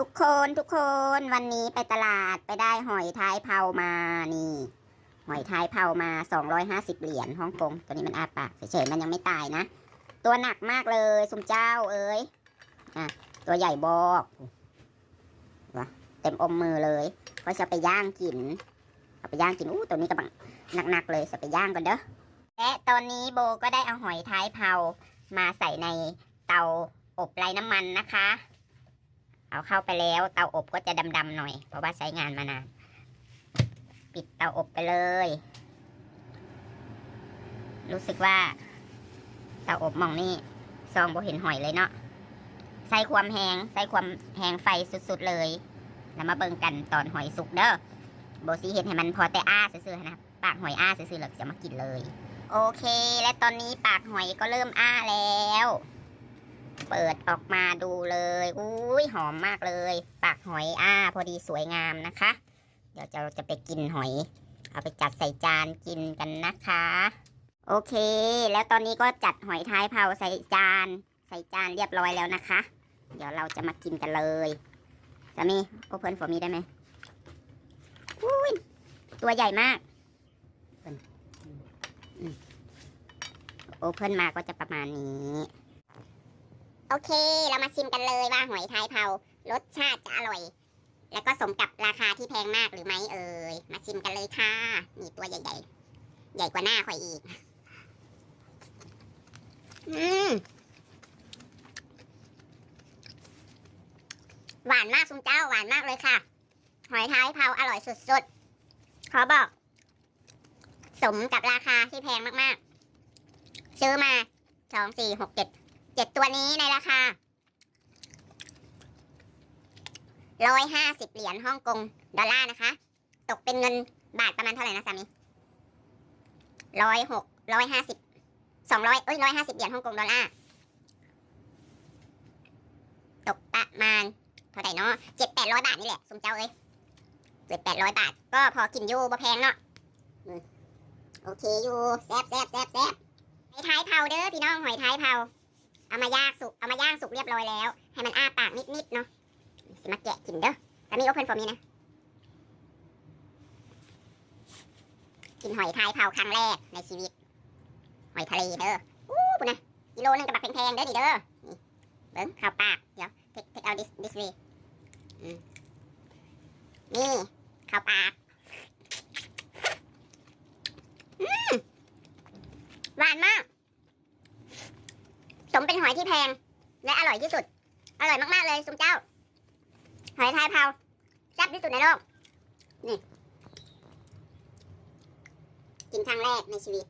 ทุกคนทุกคนวันนี้ไปตลาดไปได้หอยท้ายเผามานี่ หอยท้ายเผามา250เหรียญฮ่องกงตัวนี้มันอาปากเฉยๆมันยังไม่ตายนะ ตัวหนักมากเลยสุมเจ้าเอ้ยอะตัวใหญ่บอกวะเต็มอมมือเลยก็จะไปย่างกินเอาไปย่างกินอู้ตัวนี้กำลังหนักๆเลยจะไปย่างก่อนเด้อและตอนนี้โบก็ได้เอาหอยท้ายเผามาใส่ในเตาอบไร้น้ำมันนะคะ เอาเข้าไปแล้ว เตาอบก็จะดำๆหน่อย เพราะว่าใช้งานมานาน ปิดเตาอบไปเลย รู้สึกว่า เตาอบหมองนี่ซองโบเห็นหอยเลยเนาะใส่ความแหงใส่ความแหงไฟสุดๆเลย แล้วมาเบิ่งกันตอนหอยสุกเด้อโบซีเห็นให้มันพอแต่อ้าซื่อๆนะปากหอยอ้าซื่อๆแล้วจะมากินเลย โอเค และตอนนี้ปากหอยก็เริ่มอ้าแล้ว เปิดออกมาดูเลยอุ้ยหอมมากเลยปากหอยอ้าพอดีสวยงามนะคะ เดี๋ยวเราจะไปกินหอย เอาไปจัดใส่จานกินกันนะคะ โอเค แล้วตอนนี้ก็จัดหอยท้ายเผาใส่จาน ใส่จานเรียบร้อยแล้วนะคะ เดี๋ยวเราจะมากินกันเลยสามีโอเพนฟอร์มีได้ไหมอุ้ยตัวใหญ่มากโอเพนมาก็จะประมาณนี้ โอเค เรามาชิมกันเลยว่าหอยท้ายเผารสชาติจะอร่อย แล้วก็สมกับราคาที่แพงมากหรือไม่เอ่ย มาชิมกันเลยค่ะ นี่ตัวใหญ่ ๆ ใหญ่กว่าหน้าข่อยอีก อืมหวานมากซุมเจ้าหวานมากเลยค่ะ หอยท้ายเผาอร่อยสุดๆ ขอบอก สมกับราคาที่แพงมากๆ ซื้อมาสองสี่หกเจ็ด เจ็ดตัวนี้ในราคาร้อยห้าสิบเหรียญฮ่องกงดอลลาร์นะคะ ตกเป็นเงินบาทประมาณเท่าไหร่นะสามีร้อยหกร้อยห้าสิบสองร้อยเอ้ยร้อยห้าสิบเหรียญฮ่องกงดอลลาร์ตกประมาณเท่าไหร่เนาะเจ็ดแปดร้อยบาทนี่แหละสมเจ้าเอ้ยเจ็ดแปดร้อยบาท ก็พอกินอยู่บ่แพงเนาะโอเคอยู่แซบแซบแซบแซบหอยท้ายเผาเด้อพี่น้องหอยท้ายเผา เอามาย่างสุก เอามาย่างสุกเรียบร้อยแล้ว ให้มันอ้าปากนิดๆเนาะสิมาแกะกินเด้อแต่มีโอเพนฟอร์มีนะ กินหอยทายเผาครั้งแรกในชีวิต หอยทะเลเด้อ อู้ปุ่นนะกิโลนึงกับบักแพงๆเด้อนี่เด้อ นี่เบิ้งเข้าปาก เดี๋ยวเทคเทคเอา this this way อืมนี่เข้าปากหวานมาก ที่แพง และอร่อยที่สุด อร่อยมากๆเลยซุมเจ้า หอยทายเผาแซ่บที่สุดในโลก นี่ กินครั้งแรกในชีวิต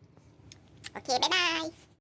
โอเค บ๊ายบาย